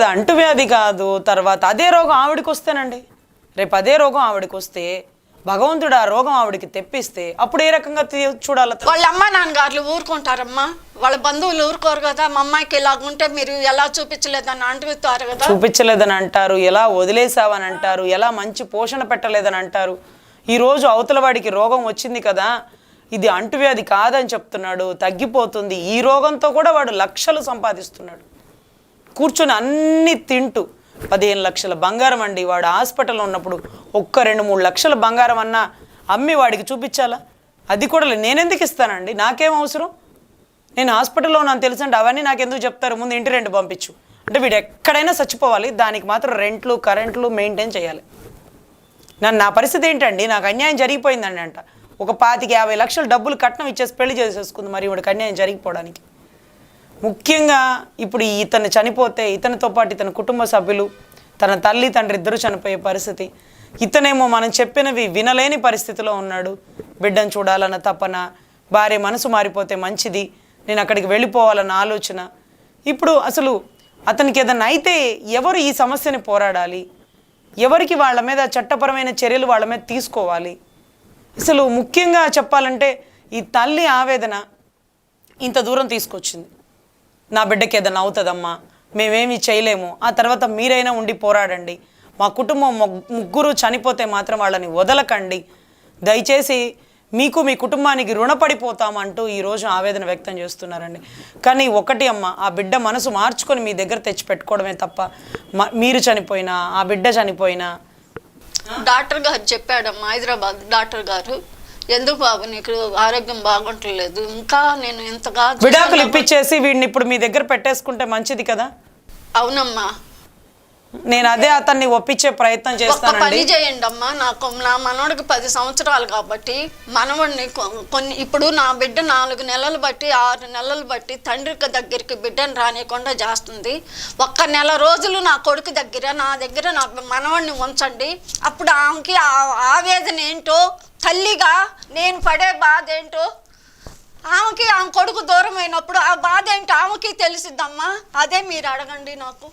అది అంటువ్యాధి కాదు. తర్వాత అదే రోగం ఆవిడకి వస్తేనండి రేపు అదే రోగం ఆవిడకి వస్తే భగవంతుడు ఆ రోగం ఆవిడకి తెప్పిస్తే అప్పుడు ఏ రకంగా చూడాలి? వాళ్ళ అమ్మ నాన్నగారులు ఊరుకుంటారమ్మా. వాళ్ళ బంధువులు ఊరుకోరు కదా. మా అమ్మాయికి ఇలాగుంటే మీరు ఎలా చూపించలేదని అంటుతారు కదా. చూపించలేదని అంటారు ఎలా వదిలేసావని అంటారు ఎలా మంచి పోషణ పెట్టలేదని అంటారు. ఈరోజు అవతల వాడికి రోగం వచ్చింది కదా ఇది అంటువ్యాధి కాదని చెప్తున్నాడు తగ్గిపోతుంది. ఈ రోగంతో కూడా వాడు లక్షలు సంపాదిస్తున్నాడు. కూర్చొని అన్ని తింటూ పదిహేను లక్షల బంగారం అండి. వాడు హాస్పిటల్లో ఉన్నప్పుడు ఒక్క రెండు మూడు లక్షల బంగారం అన్నా అమ్మి వాడికి చూపించాలా? అది కూడా లేదు. నేనెందుకు ఇస్తానండి? నాకేం అవసరం? నేను హాస్పిటల్లో ఉన్నాను తెలుసండి అవన్నీ నాకు ఎందుకు చెప్తారు? ముందు ఇంటి రెంట్ పంపించు. అంటే వీడు ఎక్కడైనా చచ్చిపోవాలి దానికి మాత్రం రెంట్లు కరెంట్లు మెయింటైన్ చేయాలి. నన్ను నా పరిస్థితి ఏంటండి? నాకు అన్యాయం జరిగిపోయిందండి అంట. ఒక పాతికి యాభై లక్షలు డబ్బులు కట్నం ఇచ్చేసి పెళ్ళి చేసేసుకుంది మరి వాడికి అన్యాయం జరిగిపోవడానికి. ముఖ్యంగా ఇప్పుడు ఇతను చనిపోతే ఇతనితో పాటు ఇతని కుటుంబ సభ్యులు తన తల్లి తండ్రి ఇద్దరు చనిపోయే పరిస్థితి. ఇతనేమో మనం చెప్పినవి వినలేని పరిస్థితిలో ఉన్నాడు. బిడ్డను చూడాలన్న తపన భార్య మనసు మారిపోతే మంచిది. నేను అక్కడికి వెళ్ళిపోవాలన్న ఆలోచన. ఇప్పుడు అసలు అతనికి ఏదైనా అయితే ఎవరు ఈ సమస్యని పోరాడాలి? ఎవరికి వాళ్ళ మీద చట్టపరమైన చర్యలు వాళ్ళ మీద తీసుకోవాలి? అసలు ముఖ్యంగా చెప్పాలంటే ఈ తల్లి ఆవేదన ఇంత దూరం తీసుకొచ్చింది. నా బిడ్డకి ఏదైనా అవుతుందమ్మా. మేమేమి చేయలేము. ఆ తర్వాత మీరైనా ఉండి పోరాడండి. మా కుటుంబం ముగ్గురు చనిపోతే మాత్రం వాళ్ళని వదలకండి. దయచేసి మీకు మీ కుటుంబానికి రుణపడిపోతామంటూ ఈరోజు ఆవేదన వ్యక్తం చేస్తున్నారండి. కానీ ఒకటి అమ్మ ఆ బిడ్డ మనసు మార్చుకొని మీ దగ్గర తెచ్చి పెట్టుకోవడమే తప్ప మ- మీరు చనిపోయినా ఆ బిడ్డ చనిపోయినా డాక్టర్ గారు చెప్పాడమ్మా హైదరాబాద్ డాక్టర్ గారు. ఎందుకు బాబు నీకు ఆరోగ్యం బాగుంటలేదు? ఇంకా నేను ఇంతగా విడాకులు ఇప్పించేసి వీడిని ఇప్పుడు మీ దగ్గర పెట్టేసుకుంటే మంచిది కదా? అవునమ్మా. నేను అదే అతన్ని ఒప్పించే ప్రయత్నం ఒక్క చేస్తానండి. పని చేయండి అమ్మా నాకు నా మనవడికి పది సంవత్సరాలు కాబట్టి మనవడిని కొన్ని ఇప్పుడు నా బిడ్డ నాలుగు నెలలు బట్టి ఆరు నెలలు బట్టి తండ్రికి దగ్గరికి బిడ్డను రానియకుండా చేస్తుంది. ఒక్క నెల రోజులు నా కొడుకు దగ్గర నా దగ్గర నా మనవడిని ఉంచండి. అప్పుడు ఆమెకి ఆ ఆవేదన ఏంటో తల్లిగా నేను పడే బాధ ఏంటో ఆమెకి ఆమె కొడుకు దూరం అయినప్పుడు ఆ బాధ ఏంటో ఆమెకి తెలిసిద్దమ్మా? అదే మీరు అడగండి నాకు.